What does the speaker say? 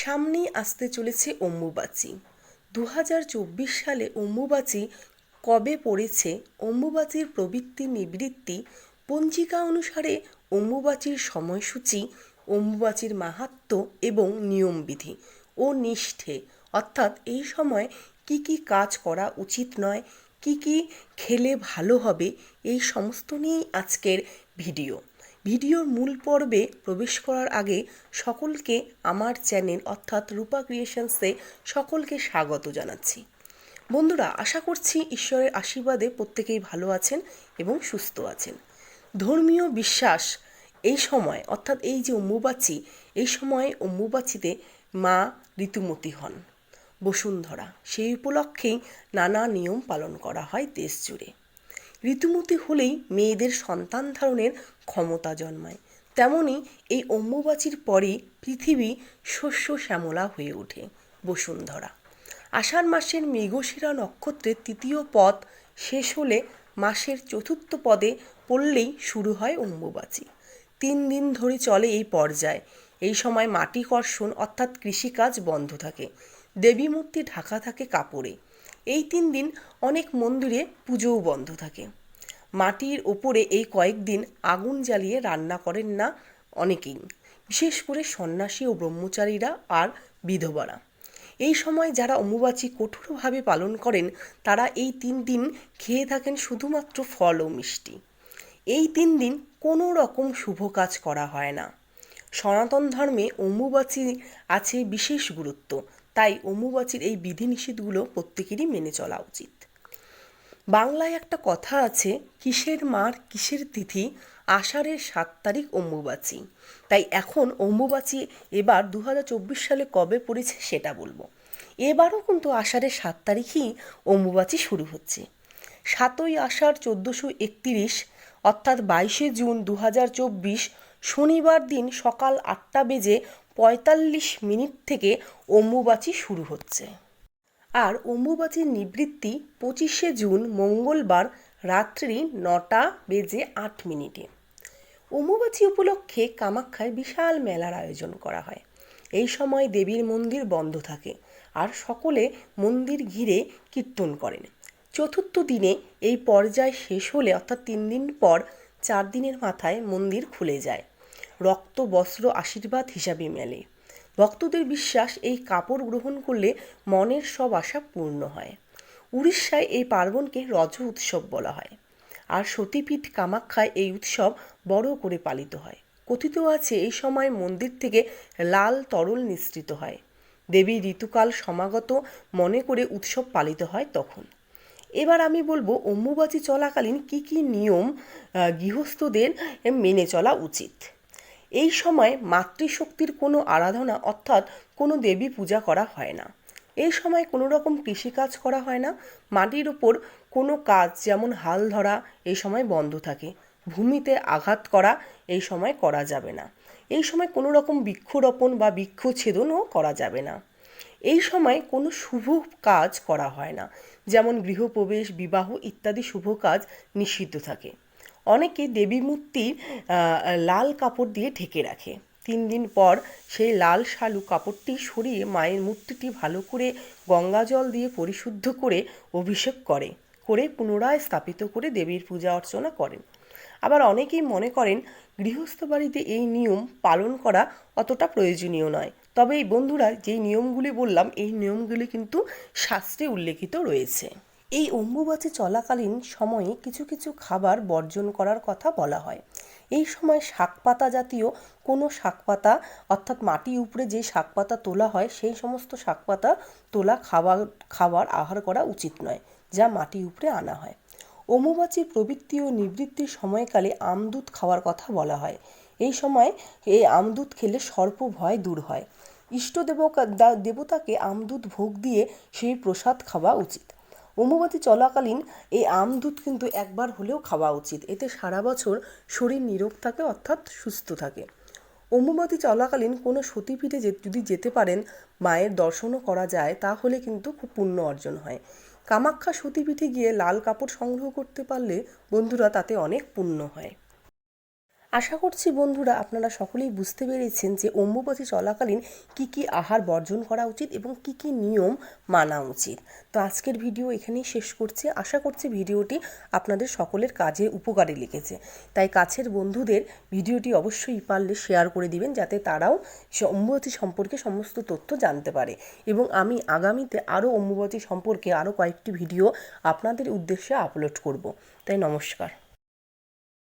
সামনেই আসতে চলেছে অম্বুবাচী। দু হাজার চব্বিশ সালে অম্বুবাচী কবে পড়েছে, অম্বুবাচীর প্রবৃত্তি নিবৃত্তি, পঞ্জিকা অনুসারে অম্বুবাচীর সময়সূচি, অম্বুবাচীর মাহাত্ম্য এবং নিয়মবিধি ও নিষ্ঠে। অর্থাৎ এই সময় কি কি কাজ করা উচিত নয়, কি কি খেলে ভালো হবে, এই সমস্ত নিয়েই আজকের ভিডিও। ভিডিওর মূল পর্বে প্রবেশ করার আগে সকলকে আমার চ্যানেল অর্থাৎ রূপা ক্রিয়েশনসে সকলকে স্বাগত জানাচ্ছি। বন্ধুরা, আশা করছি ঈশ্বরের আশীর্বাদে প্রত্যেকেই ভালো আছেন এবং সুস্থ আছেন। ধর্মীয় বিশ্বাস এই সময়, অর্থাৎ এই যে অম্বুবাচী, এই সময় অম্বুবাচীতে মা ঋতুমতী হন। বসুন্ধরা, সেই উপলক্ষেই নানা নিয়ম পালন করা হয় দেশ জুড়ে ঋতুমতী হলেই মেয়েদের সন্তান ধারণের ক্ষমতা জন্মায়। তেমনি এই অম্বুবাচীর পরেই পৃথিবী শস্য শ্যামলা হয়ে ওঠে, বসুন্ধরা। আষাঢ় মাসের মৃগশিরা নক্ষত্রের তৃতীয় পদ শেষ হলে মাসের চতুর্থ পদে পড়লেই শুরু হয় অম্বুবাচী। তিন দিন ধরে চলে এই পর্যায়। এই সময় মাটি কর্ষণ অর্থাৎ কৃষিকাজ বন্ধ থাকে। দেবী মূর্তি ঢাকা থাকে কাপড়ে। এই তিন দিন অনেক মন্দিরে পুজোও বন্ধ থাকে। মাটির ওপরে এই কয়েকদিন আগুন জ্বালিয়ে রান্না করেন না অনেকেই, বিশেষ করে সন্ন্যাসী ও ব্রহ্মচারীরা আর বিধবারা। এই সময় যারা অম্বুবাচী কঠোরভাবে পালন করেন, তারা এই তিন দিন খেয়ে থাকেন শুধুমাত্র ফল ও মিষ্টি। এই তিন দিন কোনো রকম শুভ কাজ করা হয় না। সনাতন ধর্মে অম্বুবাচী আছে বিশেষ গুরুত্ব তাই অম্বুবাচীর এই বিধিনিষেধগুলো প্রত্যেকেরই মেনে চলা উচিত। বাংলায় একটা কথা আছে, কিসের মার কিসের তিথি, আষাঢ়ের সাত তারিখ অম্বুবাচী তাই এখন অম্বুবাচী এবার দু হাজার চব্বিশ সালে কবে পড়েছে সেটা বলব। এবারও কিন্তু আষাঢ়ের সাত তারিখই অম্বুবাচী শুরু হচ্ছে। সাতই আষাঢ় চোদ্দোশো একতিরিশ, অর্থাৎ বাইশে জুন দু হাজার চব্বিশ, শনিবার দিন সকাল আটটা বেজে পঁয়তাল্লিশ মিনিট থেকে অম্বুবাচী শুরু হচ্ছে। আর অম্বুবাচীর নিবৃত্তি পঁচিশে জুন মঙ্গলবার রাত্রি নটা বেজে আট মিনিটে। অম্বুবাচী উপলক্ষে কামাখ্যায় বিশাল মেলার আয়োজন করা হয়। এই সময় দেবীর মন্দির বন্ধ থাকে আর সকলে মন্দির ঘিরে কীর্তন করেন। চতুর্থ দিনে এই পর্যায় শেষ হলে অর্থাৎ তিন দিন পর চার দিনের মাথায় মন্দির খুলে যায়। রক্ত বস্ত্র আশীর্বাদ হিসাবে মেলে। ভক্তদের বিশ্বাস এই কাপড় গ্রহণ করলে মনের সব আশা পূর্ণ হয়। উড়িষ্যায় এই পার্বণকে রজ উৎসব বলা হয়। আর সতীপীঠ কামাখ্যায় এই উৎসব বড় করে পালিত হয়। কথিত আছে এই সময় মন্দির থেকে লাল তরল নিঃসৃত হয়। দেবী ঋতুকাল সমাগত মনে করে উৎসব পালিত হয় তখন। এবার আমি বলব, অম্বুবাচী চলাকালীন কি কি নিয়ম গৃহস্থদের মেনে চলা উচিত? এই সময় মাতৃশক্তির কোনো আরাধনা অর্থাৎ কোনো দেবী পূজা করা হয় না। এই সময় কোনো রকম কৃষিকাজ করা হয় না। মাটির ওপর কোনো কাজ যেমন হাল ধরা এই সময় বন্ধ থাকে। ভূমিতে আঘাত করা এই সময় করা যাবে না। এই সময় কোনো রকম বৃক্ষরোপণ বা বৃক্ষছেদনও করা যাবে না। এই সময় কোনো শুভ কাজ করা হয় না। যেমন গৃহপ্রবেশ, বিবাহ ইত্যাদি শুভ কাজ নিষিদ্ধ থাকে। অনেকে দেবী মূর্তির লাল কাপড় দিয়ে ঢেকে রাখে। তিন দিন পর সেই লাল শালু কাপড়টি সরিয়ে মায়ের মূর্তিটি ভালো করে গঙ্গা জল দিয়ে পরিশুদ্ধ করে অভিষেক করে করে পুনরায় স্থাপিত করে দেবীর পূজা অর্চনা করেন। আবার অনেকেই মনে করেন, গৃহস্থ বাড়িতে এই নিয়ম পালন করা অতটা প্রয়োজনীয় নয়। তবে এই বন্ধুরা, যেই নিয়মগুলি বললাম, এই নিয়মগুলি কিন্তু শাস্ত্রে উল্লেখিত রয়েছে। এই অম্বুবাচী চলাকালীন সময়ে কিছু কিছু খাবার বর্জন করার কথা বলা হয়। এই সময় শাকপাতা জাতীয় কোনো শাকপাতা, অর্থাৎ মাটি উপরে যে শাকপাতা তোলা হয়, সেই সমস্ত শাকপাতা তোলা খাবার খাবার আহার করা উচিত নয়, যা মাটি উপরে আনা হয়। অম্বুবাচীর প্রবৃত্তি ও নিবৃত্তির সময়কালে আমদুধ খাওয়ার কথা বলা হয়। এই সময় এই আমদুধ খেলে সর্প ভয় দূর হয়। ইষ্ট দেবতাকে আমদুধ ভোগ দিয়ে সেই প্রসাদ খাওয়া উচিত। অম্বুবাচী চলাকালীন এই আম দুধ কিন্তু একবার হলেও খাওয়া উচিত। এতে সারা বছর শরীর নিরোগ থাকে, অর্থাৎ সুস্থ থাকে। অম্বুবাতি চলাকালীন কোনো সতীপীঠে যে যদি যেতে পারেন, মায়ের দর্শনও করা যায়, তাহলে কিন্তু খুব পুণ্য অর্জন হয়। কামাখ্যা সতীপীঠে গিয়ে লাল কাপড় সংগ্রহ করতে পারলে বন্ধুরা তাতে অনেক পুণ্য হয়। আশা করছি বন্ধুরা আপনারা সকলেই বুঝতে পেরেছেন যে অম্বুবাচী চলাকালীন কি কি আহার বর্জন করা উচিত এবং কি কি নিয়ম মানা উচিত। তো আজকের ভিডিও এখানেই শেষ করছি। আশা করছি ভিডিওটি আপনাদের সকলের কাজে উপকারে লেগেছে। তাই কাছের বন্ধুদের ভিডিওটি অবশ্যই পারলে শেয়ার করে দিবেন যাতে তারাও সে সম্পর্কে সমস্ত তথ্য জানতে পারে। এবং আমি আগামীতে আরও অম্বুবাচী সম্পর্কে আরও কয়েকটি ভিডিও আপনাদের উদ্দেশ্যে আপলোড করব। তাই নমস্কার।